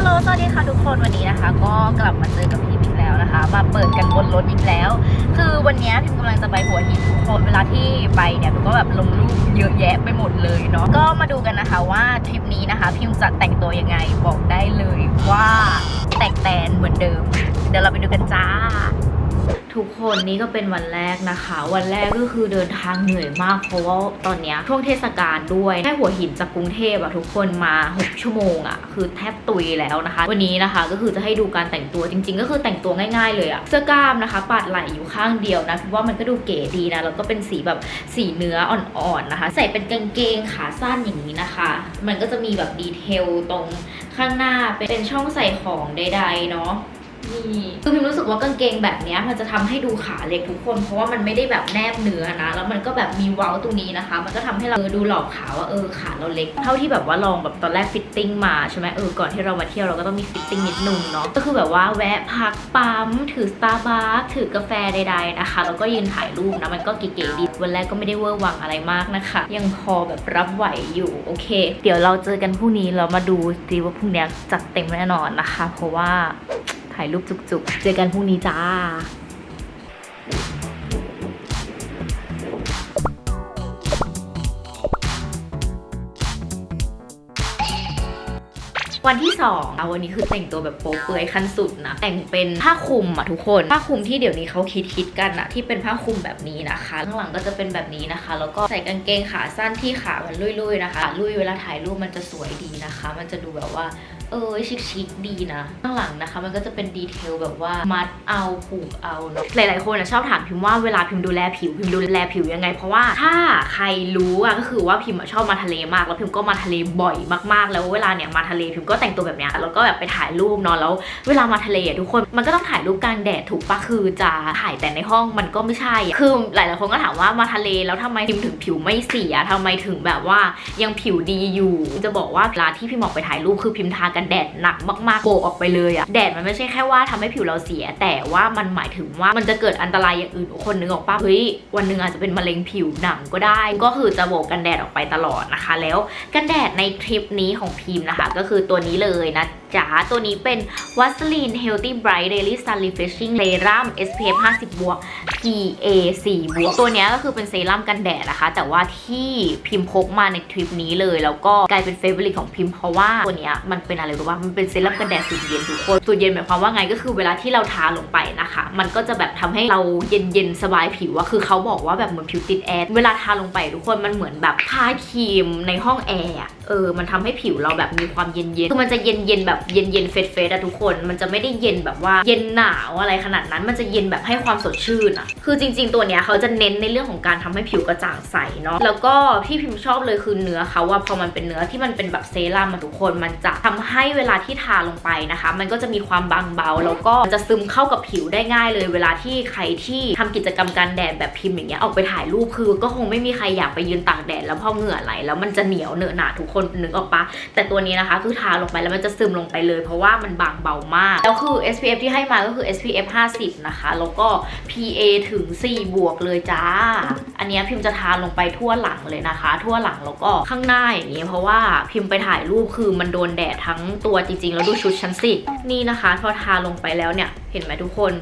ฮัลโหล สวัสดีค่ะทุกคนวันนี้นะคะ ก็กลับมาเจอกับพิมอีกแล้วนะคะ มาเปิดกันบนรถอีกแล้ว คือวันนี้พิมกำลังจะไปหัวหินทุกคนเวลาที่ไปเนี่ยพิมก็แบบลงรูปเยอะแยะไปหมดเลยเนาะ ก็มาดูกันนะคะว่าทริปนี้นะคะ พิมจะแต่งตัวยังไงบอกได้เลยว่าแตกแตนเหมือนเดิม เดี๋ยวเราไปดูกันจ้า ทุกคนนี่ก็เป็นวันแรกนะคะ วันแรกก็คือเดินทางเหนื่อยมาก เพราะว่าตอนนี้ช่วงเทศกาลด้วยแค่หัวหินจากกรุงเทพอะทุกคนมา 6 ชั่วโมงอะคือแทบตุยแล้วนะคะ วันนี้นะคะก็คือจะให้ดูการแต่งตัวจริง ๆ ก็คือแต่งตัวง่ายๆ เลยอะเสื้อกล้ามนะคะปาดไหล่อยู่ข้างเดียวนะคือว่ามันก็ดูเก๋ดีนะแล้วก็เป็นสีแบบสีเนื้ออ่อนๆนะคะ ใส่เป็นกางเกงขาสั้นอย่างนี้นะคะ มันก็จะมีแบบดีเทลตรงข้างหน้าเป็นช่องใส่ของใดๆเนาะ นี่คือพิมรู้สึกว่ากางเกงแบบนี้มันจะทำให้ดูขาเล็กทุกคน เพราะว่ามันไม่ได้แบบแนบเนื้อนะ แล้วมันก็แบบมีเว้าตรงนี้นะคะ มันก็ทำให้เราดูหลอกขาว่าเออขาเราเล็ก เท่าที่แบบว่าลองแบบตอนแรกฟิตติ้งมาใช่ไหมเออก่อนที่เรามาเที่ยวเราก็ต้องมีฟิตติ้งนิดนึงเนาะก็คือแบบว่าแวะพักปั๊มถือสตาร์บัคถือกาแฟใดๆนะคะแล้วก็ยืนถ่ายรูปนะมันก็เก๋ๆดีวันแรกก็ไม่ได้เวอร์วังอะไรมากนะคะ ยังพอแบบรับไหวอยู่โอเค เดี๋ยวเราเจอกันพรุ่งนี้เรามาดูดีว่าพรุ่งนี้จัดเต็มแน่นอนนะคะ เพราะว่า ถ่ายรูปจุกๆ เจอกันพรุ่งนี้จ้าวันที่สองอะวันนี้คือแต่งตัวแบบโป๊เปลือยขั้นสุดนะ แต่งเป็นผ้าคลุมอะทุกคน ผ้าคลุมที่เดี๋ยวนี้เขาคิดคิดกันอะที่เป็นผ้าคลุมแบบนี้นะคะ ข้างหลังก็จะเป็นแบบนี้นะคะ แล้วก็ใส่กางเกงขาสั้นที่ขามันลุยๆนะคะ ลุยเวลาถ่ายรูปมันจะสวยดีนะคะ มันจะดูแบบว่า เออชิคๆดีนะ ข้างหลังนะคะ มันก็จะเป็นดีเทลแบบว่ามัดเอาผูกเอาเนอะหลาย ๆ คนอะชอบถามพิมว่าเวลาพิมดูแลผิวพิมดูแลผิวยังไง เพราะว่าถ้าใครรู้อะก็คือว่าพิมอะชอบมาทะเลมาก แล้วพิมก็มาทะเลบ่อยมาก ๆ แล้วเวลาเนี่ยมาทะเลพิมก็แต่งตัวแบบเนี้ยแล้วก็แบบไปถ่ายรูปเนาะแล้ว เวลามาทะเลอะทุกคนมันก็ต้องถ่ายรูปกลางแดดถูกปะคือจะถ่ายแต่ในห้องมันก็ไม่ใช่คือหลาย ๆ คนก็ถามว่ามาทะเลแล้วทำไมพิมถึงผิวไม่เสียทำไมถึงแบบว่ายังผิวดีอยู่ จะบอกว่าเวลาที่พิมออกไปถ่ายรูปคือพิมทากันแดดหนักมากๆโปะออกไปเลยอะแดดมันไม่ใช่แค่ว่าทำให้ผิวเราเสีย แต่ว่ามันหมายถึงว่ามันจะเกิดอันตรายอย่างอื่นทุกคนนึกออกปะเฮ้ยวันหนึ่งอาจจะเป็นมะเร็งผิวหนังก็ได้ ก็คือจะโบกกันแดดออกไปตลอดนะคะ แล้วกันแดดในทริปนี้ของพิมนะคะ ก็คือตัวนี้เลยนะจ๋าตัวนี้เป็น Vaseline Healthy Bright Daily Sun Refreshing Serum SPF 50บวก PA 4บวกตัวนี้ก็คือเป็นเซรั่มกันแดดนะคะ แต่ว่าที่พิมพ์พกมาในทริปนี้เลย แล้วก็กลายเป็นเฟเวอร์ลิตของพิมพ์เพราะว่าตัวนี้มันเป็นอะไรรู้ป่ะมันเป็นเซรั่มกันแดดสูตรเย็นทุกคนสูตรเย็นหมายความว่าไงก็คือเวลาที่เราทาลงไปนะคะ มันก็จะแบบทำให้เราเย็นเย็นสบายผิวอะคือเขาบอกว่าแบบเหมือนผิวติดแอร์เวลาทาลงไปทุกคนมันเหมือนแบบทาครีมในห้องแอร์ เออ มันทำให้ผิวเราแบบมีความเย็นเย็นคือมันจะเย็นเย็นแบบเย็นเย็นเฟสเฟสอะทุกคน มันจะไม่ได้เย็นแบบว่าเย็นหนาวอะไรขนาดนั้น มันจะเย็นแบบให้ความสดชื่นอะคือจริง ๆ ตัวเนี้ยเขาจะเน้นในเรื่องของการทำให้ผิวกระจ่างใสเนาะ แล้วก็ที่พิมชอบเลยคือเนื้อเขาว่าพอมันเป็นเนื้อที่มันเป็นแบบเซรั่มอะทุกคน มันจะทำให้เวลาที่ทาลงไปนะคะ มันก็จะมีความบางเบา แล้วก็จะซึมเข้ากับผิวได้ง่ายเลย เวลาที่ใครที่ทำกิจกรรมการแดดแบบพิมพ์อย่างเงี้ยออกไปถ่ายรูปคือ ก็คงไม่มีใครอยากไปยืนตากแดดแล้วพอเหงื่อไหลแล้วมันจะเหนียวเนอะหนาทุกคนนึกออกปะแต่ตัวนี้นะคะคือทาลงไปแล้วมันจะซึมลงไปเลย เพราะว่ามันบางเบามาก แล้วคือ SPF ที่ให้มาก็คือ SPF 50 นะคะ แล้วก็ PA ถึง 4 บวกเลยจ้า อันนี้พิมพ์จะทาลงไปทั่วหลังเลยนะคะ ทั่วหลังแล้วก็ข้างหน้าอย่างนี้เพราะว่าพิมพ์ไปถ่ายรูปคือมันโดนแดดทั้งตัวจริงๆ แล้วดูชุดชั้นสิ นี่นะคะพอทาลงไปแล้วเนี่ย เห็นไหมทุกคน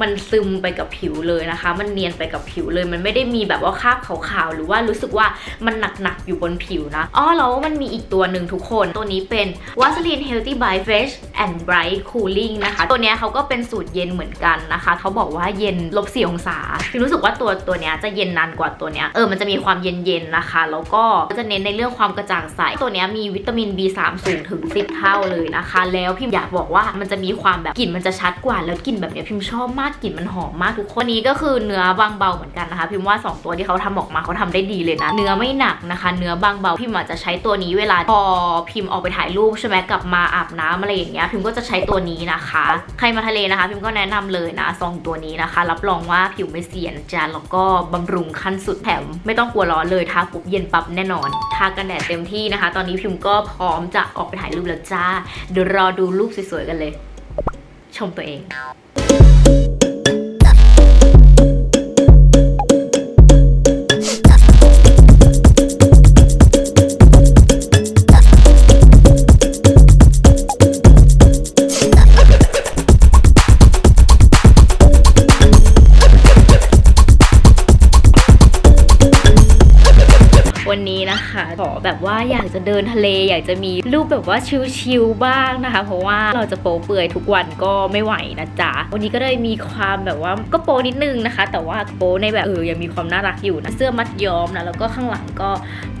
มันซึมไปกับผิวเลยนะคะ มันเนียนไปกับผิวเลย มันไม่ได้มีแบบว่าคราบขาวๆ หรือว่ารู้สึกว่ามันหนักๆ อยู่บนผิวนะ อ๋อ แล้วมันมีอีกตัวหนึ่งทุกคน ตัวนี้เป็น Vaseline Healthy by Fresh and Bright Cooling นะคะ ตัวเนี้ยเขาก็เป็นสูตรเย็นเหมือนกันนะคะ เขาบอกว่าเย็นลบสี่องศา คือรู้สึกว่าตัวตัวเนี้ยจะเย็นนานกว่าตัวเนี้ยเออ มันจะมีความเย็นๆ นะคะ แล้วก็จะเน้นในเรื่องความกระจ่างใส ตัวเนี้ยมีวิตามิน B3 สูงถึง 10 เท่าเลยนะคะ แล้วพิมอยากบอกว่ามันจะมีความแบบกลิ่นมันจะชัดกว่าแล้วกลิ่นแบบเนี้ยพิมชอบมากกลิ่นมันหอมมากทุกคนอันนี้ก็คือเนื้อบางเบาเหมือนกันนะคะ พิมว่า 2 ตัวที่เขาทำออกมาเขาทำได้ดีเลยนะ เนื้อไม่หนักนะคะ เนื้อบางเบาพิมอาจจะใช้ตัวนี้เวลาพอพิมออกไปถ่ายรูปใช่ไหมกลับมาอาบน้ำอะไรอย่างเงี้ยพิมก็จะใช้ตัวนี้นะคะ ใครมาทะเลนะคะ พิมก็แนะนำเลยนะซองตัวนี้นะคะ รับรองว่าผิวไม่เสียนจ๊ะแล้วก็บำรุงขั้นสุดแถมไม่ต้องกลัวร้อนเลยทาปุ๊บเย็นปั๊บแน่นอนทากันแดดเต็มที่นะคะ ตอนนี้พิมก็พร้อมจะออกไปถ่ายรูปแล้วจ้าเดี๋ยวรอดูรูปสวยๆกันเลย ชมตัวเอง วันนี้นะคะขอแบบว่าอยากจะเดินทะเล อยากจะมีรูปแบบว่าชิลๆบ้างนะคะ เพราะว่าเราจะโป๊เปลือยทุกวันก็ไม่ไหวนะจ๊ะวันนี้ก็เลยมีความแบบว่าก็โป๊นิดนึงนะคะ แต่ว่าโป๊ในแบบเออยังมีความน่ารักอยู่นะเสื้อมัดย้อมนะแล้วก็ข้างหลังก็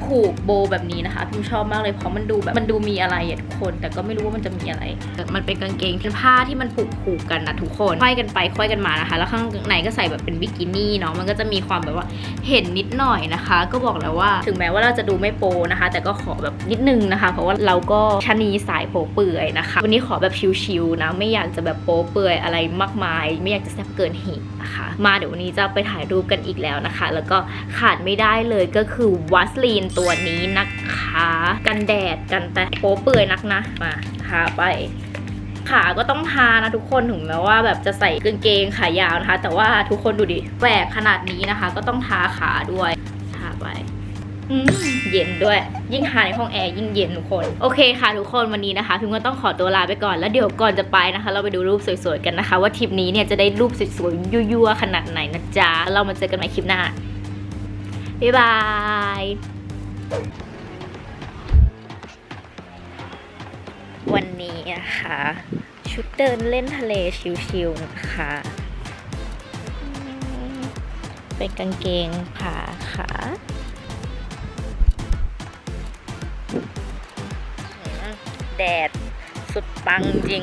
ผูกโบแบบนี้นะคะพิมชอบมากเลยเพราะมันดูแบบมันดูมีอะไรอะทุกคน แต่ก็ไม่รู้ว่ามันจะมีอะไร มันเป็นกางเกงที่ผ้าที่มันผูกผูกกันนะทุกคนค่อยกันไปค่อยกันมานะคะ แล้วข้างในก็ใส่แบบเป็นบิกินี่เนาะมันก็จะมีความแบบว่าเห็นนิดหน่อยนะคะ ก็บอกแล้วว่าถึงแม้ว่าเราจะดูไม่โปนะคะ แต่ก็ขอแบบนิดนึงนะคะ เพราะว่าเราก็ชะนีสายโปเปื่อยนะคะ วันนี้ขอแบบชิลๆนะ ไม่อยากจะแบบโปเปื่อยอะไรมากมาย ไม่อยากจะแซ่บเกินเหตุนะคะ มาเดี๋ยววันนี้จะไปถ่ายรูปกันอีกแล้วนะคะ แล้วก็ขาดไม่ได้เลยก็คือวัสลีนตัวนี้นะคะ กันแดดกันแต่โปเปื่อยนักนะ มาทาไปขาก็ต้องทานะทุกคนถึงแม้ว่าแบบจะใส่กางเกงขายาวนะคะ แต่ว่าทุกคนดูดิแหวกขนาดนี้นะคะ ก็ต้องทาขาด้วยทาไป เย็นด้วย ยิ่งทาในห้องแอร์ยิ่งเย็นทุกคน โอเคค่ะทุกคนวันนี้นะคะพิมก็ต้องขอตัวลาไปก่อนแล้วเดี๋ยวก่อนจะไปนะคะ เราไปดูรูปสวยๆกันนะคะ ว่าทริปนี้เนี่ยจะได้รูปสวยๆยั่วๆขนาดไหนนะจ๊ะเรามาเจอกันใหม่คลิปหน้าบ๊ายบายวันนี้นะคะ ชุดเดินเล่นทะเลชิลๆนะคะ เป็นกางเกงผ่าขา แดดสุดปังจริง